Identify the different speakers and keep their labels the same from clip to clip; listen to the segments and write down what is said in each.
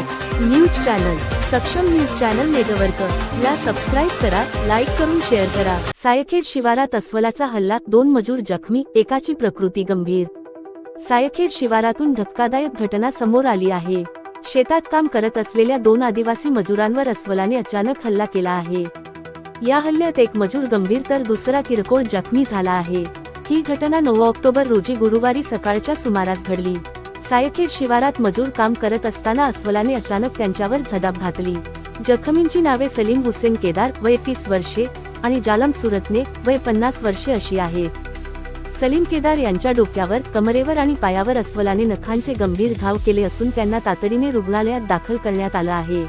Speaker 1: Channel. Saksham news channel network. ला subscribe करा like करून शेअर करा. सायखेड शिवारात अस्वलाचा हल्ला दोन मजूर जखमी एकाची प्रकृती गंभीर. सायखेड शिवारातून धक्कादायक घटना समोर आली आहे. शेतात काम करत असलेल्या दोन आदिवासी मजुरांवर अस्वलाने अचानक हल्ला केला आहे. या हल्ल्यात एक मजूर गंभीर तर दुसरा किरकोळ जखमी झाला आहे. ही घटना नऊ ऑक्टोबर रोजी गुरुवारी सकाळच्या सुमारास घडली. सायखेड शिवारात मजूर काम करत असताना अस्वलाने अचानक त्यांच्यावर झडाप घातली. जखमींची नावे सलीम हुसेन केदार वय तीस वर्षे आणि जालम सुरतने वय पन्नास वर्षे अशी आहेत. सलीम केदार यांच्या डोक्यावर कमरेवर आणि पायावर अस्वलाने नखांचे गंभीर घाव केले असून त्यांना तातडीने रुग्णालयात दाखल करण्यात आलं आहे.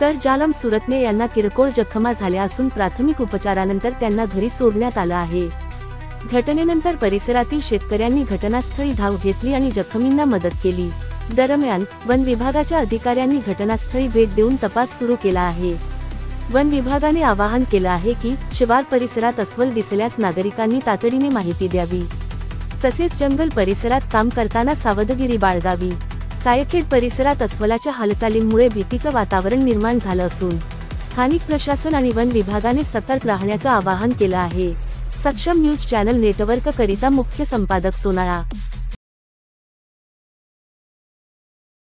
Speaker 1: तर जालम सुरतने यांना किरकोळ जखमा झाल्या असून प्राथमिक उपचारानंतर त्यांना घरी सोडण्यात आलं आहे. घटनेनंतर परिसरातील शेतकऱ्यांनी घटनास्थळी धाव घेतली आणि जखमींना मदत केली. दरम्यान वन विभागाच्या अधिकाऱ्यांनी घटनास्थळी भेट देऊन तपास सुरू केला आहे. वन विभागाने आवाहन केलं आहे की शिवार परिसरात अस्वल दिसल्यास नागरिकांनी तातडीने माहिती द्यावी. तसेच जंगल परिसरात काम करताना सावधगिरी बाळगावी. सायखेड परिसरात अस्वलाच्या हालचालींमुळे भीतीचं वातावरण निर्माण झालं असून स्थानिक प्रशासन आणि वन विभागाने सतर्क राहण्याचं आवाहन केलं आहे. सक्षम न्यूज चॅनल नेटवर्क करिता मुख्य संपादक सोनाळा